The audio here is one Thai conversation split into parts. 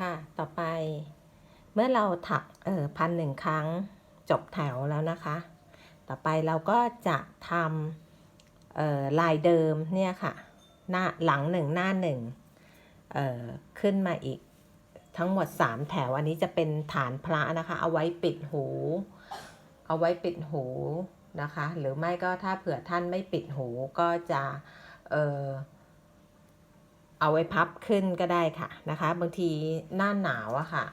ค่ะ ต่อไป เมื่อเราถักเออพันหนึ่งครั้งจบแถวแล้วนะคะ ต่อไปเราก็จะทำเอ่อลายเดิมเนี่ยค่ะ หน้าหลังหนึ่งหน้าหนึ่งเอ่อขึ้นมาอีกทั้งหมด 3 แถว อันนี้จะเป็นฐานพระนะคะ เอาไว้ปิดหู เอาไว้ปิดหูนะคะ หรือไม่ก็ถ้าเผื่อท่านไม่ปิดหูก็จะเออ เอาไว้พับขึ้นก็ได้ค่ะนะคะ บางทีหน้าหนาวอะค่ะ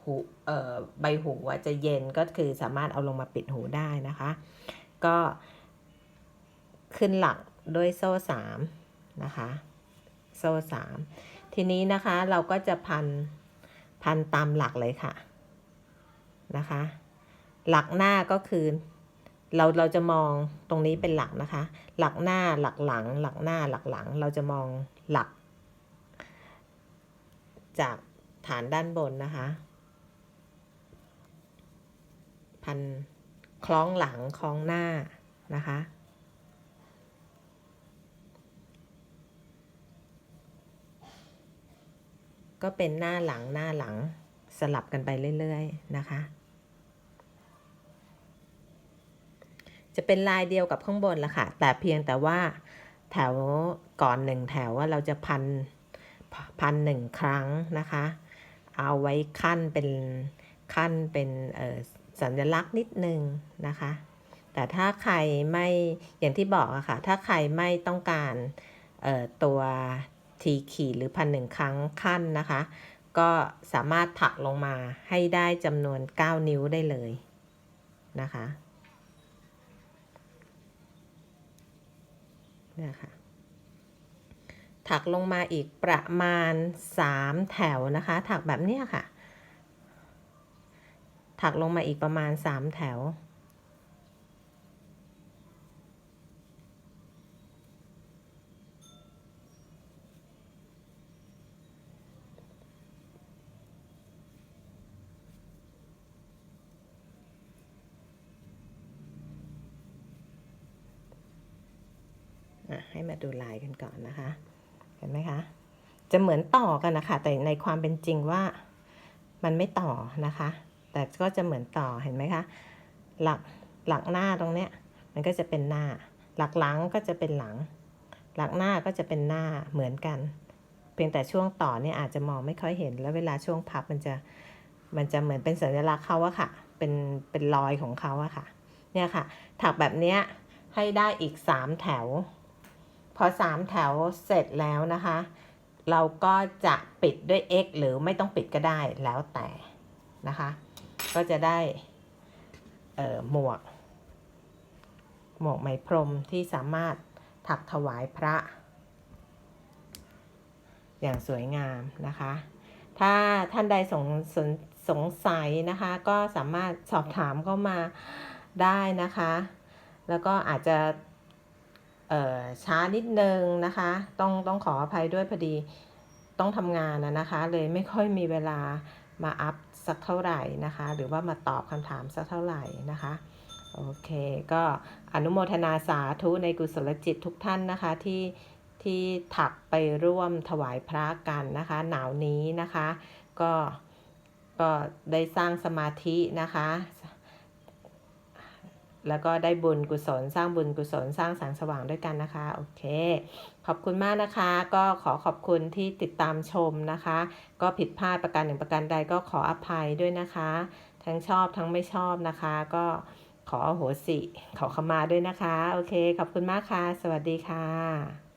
หูเอ่อใบหูอะจะเย็นก็คือสามารถเอาลงมาปิดหูได้นะคะ ก็ขึ้นหลักด้วยโซ่สามนะคะ โซ่สามทีนี้นะคะเราก็จะพันพันตามหลักเลยค่ะนะคะ หลักหน้าก็คือเราเราจะมองตรงนี้เป็นหลักนะคะ หลักหน้าหลักหลัง หลักหน้าหลักหลัง เราจะมองหลัก จากฐานด้านบนนะคะ พันคล้องหลังคล้องหน้านะคะก็เป็นหน้าหลังหน้าหลังสลับกันไปเรื่อย ๆ นะคะ จะเป็นลายเดียวกับข้างบนละค่ะ แต่เพียงแต่ว่าแถวก่อนหนึ่งแถวว่าเราจะพัน พันหนึ่งครั้งนะคะ เอาไว้ขั้นเป็นขั้นเป็นสัญลักษณ์นิดนึงนะคะ แต่ถ้าใครไม่อย่างที่บอกอะค่ะ ถ้าใครไม่ต้องการตัวทีขีดหรือพันหนึ่งครั้งขั้นนะคะ ก็สามารถถักลงมาให้ได้จำนวน 9 นิ้วได้เลยนะคะเนี่ยค่ะ ถักลงมาอีกประมาณ 3 แถวนะคะ ถักแบบนี้ค่ะ ถักลงมาอีกประมาณ 3 แถว ให้มาดูลายกันก่อนนะคะ เห็นไหมคะ จะเหมือนต่อกันนะคะ แต่ในความเป็นจริงว่ามันไม่ต่อนะคะ แต่ก็จะเหมือนต่อเห็นไหมคะ หลักหลักหน้าตรงเนี้ยมันก็จะเป็นหน้า หลักหลังก็จะเป็นหลัง หลักหน้าก็จะเป็นหน้าเหมือนกัน เพียงแต่ช่วงต่อเนี่ยอาจจะมองไม่ค่อยเห็น แล้วเวลาช่วงพับมันจะมันจะเหมือนเป็นสัญลักษณ์เขาอะค่ะ เป็นเป็นรอยของเขาอะค่ะ เนี่ยค่ะ ถักแบบเนี้ยให้ได้อีก 3 แถว อ 3 แถวเสร็จแล้วนะคะ เราก็จะปิดด้วย x หรือไม่ต้องปิดก็ได้แล้วแต่นะคะ ก็จะได้หมวก หมวกไหมพรมที่สามารถถักถวายพระ อย่างสวยงามนะคะ ถ้าท่านใดสงสงสงสัยนะคะ ก็สามารถสอบถามเข้ามาได้นะคะ แล้วก็อาจจะ ช้านิดนึงนะคะ ต้องต้องขออภัยด้วยพอดีต้องทำงานนะนะคะ เลยไม่ค่อยมีเวลามาอัพสักเท่าไหร่นะคะ หรือว่ามาตอบคำถามสักเท่าไหร่นะคะโอเค ก็อนุโมทนาสาธุในกุศลจิตทุกท่านนะคะที่ที่ถักไปร่วมถวายพระกันนะคะ หนาวนี้นะคะ ก็ก็ได้สร้างสมาธินะคะ แล้วก็ได้บุญกุศลสร้างบุญกุศลสร้างแสงสว่างด้วยกันนะคะ โอเค ขอบคุณมากนะคะ ก็ขอขอบคุณที่ติดตามชมนะคะ ก็ผิดพลาดประการหนึ่งประการใดก็ขออภัยด้วยนะคะ ทั้งชอบทั้งไม่ชอบนะคะ ก็ขอโหสิขอขมาด้วยนะคะ โอเค ขอบคุณมากค่ะ สวัสดีค่ะ